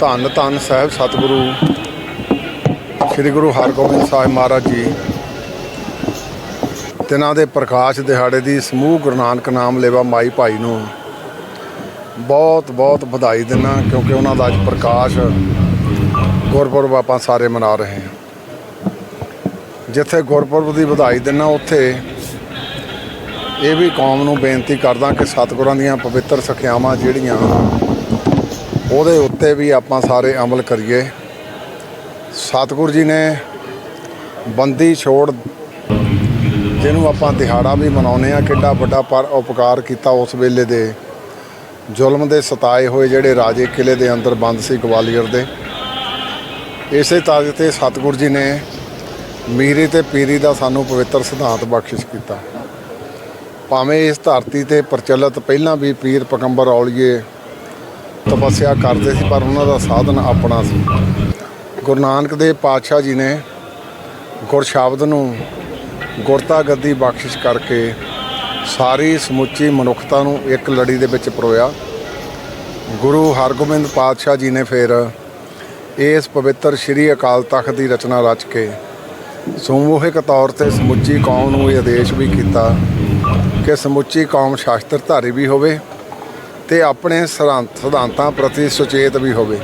ਧੰਨ ਧੰਨ ਸਾਹਿਬ ਸਤਿਗੁਰੂ, ਸ੍ਰੀ ਗੁਰੂ ਹਰਗੋਬਿੰਦ ਸਾਹਿਬ ਮਹਾਰਾਜ ਜੀ। ਤਿਨਾਂ ਦੇ ਪ੍ਰਕਾਸ਼ ਦਿਹਾੜੇ ਦੀ ਸਮੂਹ ਗੁਰੂ ਨਾਨਕ ਨਾਮ ਲੇਵਾ ਮਾਈ ਭਾਈ ਨੂੰ ਬਹੁਤ ਬਹੁਤ ਵਧਾਈ ਦਿੰਦਾ ਕਿਉਂਕਿ ਉਹਨਾਂ ਦਾ ਅੱਜ ਪ੍ਰਕਾਸ਼ ਗੁਰਪੁਰਬ ਆਪਾਂ ਸਾਰੇ ਮਨਾ ਰਹੇ ਹਾਂ। ਜਿੱਥੇ ਗੁਰਪੁਰਬ ਦੀ ਵਧਾਈ ਦਿੰਦਾ ਉੱਥੇ ਇਹ ਵੀ ਕੌਮ ਨੂੰ ਬੇਨਤੀ ਕਰਦਾ ਕਿ ਸਤਿਗੁਰਾਂ ਦੀਆਂ ਪਵਿੱਤਰ ਸਿੱਖਿਆਵਾਂ ਜਿਹੜੀਆਂ ਉਹਦੇ ਉੱਤੇ ਵੀ ਆਪਾਂ ਸਾਰੇ ਅਮਲ ਕਰੀਏ। ਸਤਿਗੁਰੂ ਜੀ ਨੇ ਬੰਦੀ ਛੋੜ ਜਿਹਨੂੰ ਆਪਾਂ ਦਿਹਾੜਾ ਵੀ ਮਨਾਉਂਦੇ ਆ ਕਿੱਡਾ ਵੱਡਾ ਪਰ ਉਪਕਾਰ ਕੀਤਾ ਉਸ ਵੇਲੇ ਦੇ ਜ਼ੁਲਮ ਦੇ ਸਤਾਏ ਹੋਏ ਜਿਹੜੇ ਰਾਜੇ ਕਿਲੇ ਦੇ ਅੰਦਰ ਬੰਦ ਸੀ ਗਵਾਲੀਅਰ ਦੇ। ਇਸੇ ਤਾਜ ਤੇ ਸਤਿਗੁਰੂ ਜੀ ਨੇ ਮੀਰੀ ਤੇ ਪੀਰੀ ਦਾ ਸਾਨੂੰ ਪਵਿੱਤਰ ਸਿਧਾਂਤ ਬਖਸ਼ਿਸ਼ ਕੀਤਾ। ਭਾਵੇਂ ਇਸ ਧਰਤੀ ਤੇ ਪ੍ਰਚਲਿਤ ਪਹਿਲਾਂ ਵੀ ਪੀਰ ਪਕੰਬਰ ਔਲੀਏ ਤਪੱਸਿਆ ਕਰਦੇ ਸੀ, ਪਰ ਉਹਨਾਂ ਦਾ ਸਾਧਨ ਆਪਣਾ ਸੀ। ਗੁਰੂ ਨਾਨਕ ਦੇਵ ਪਾਤਸ਼ਾਹ ਜੀ ਨੇ ਗੁਰ ਸ਼ਬਦ ਨੂੰ ਗੁਰਤਾ ਗੱਦੀ ਬਖਸ਼ਿਸ਼ ਕਰਕੇ ਸਾਰੀ ਸਮੁੱਚੀ ਮਨੁੱਖਤਾ ਨੂੰ ਇੱਕ ਲੜੀ ਦੇ ਵਿੱਚ ਪਰੋਇਆ। ਗੁਰੂ ਹਰਗੋਬਿੰਦ ਪਾਤਸ਼ਾਹ ਜੀ ਨੇ ਫਿਰ ਇਸ ਪਵਿੱਤਰ ਸ੍ਰੀ ਅਕਾਲ ਤਖਤ ਦੀ ਰਚਨਾ ਰਚ ਕੇ ਸਮੂਹਿਕ ਤੌਰ ਤੇ ਸਮੁੱਚੀ ਕੌਮ ਨੂੰ ਇਹ ਆਦੇਸ਼ ਵੀ ਕੀਤਾ ਕਿ ਸਮੁੱਚੀ ਕੌਮ ਸ਼ਾਸ਼ਤਰ ਧਾਰੀ ਵੀ ਹੋਵੇ ਤੇ ਆਪਣੇ ਸਿਧਾਂਤਾਂ ਪ੍ਰਤੀ ਸੁਚੇਤ ਵੀ ਹੋਵੇ।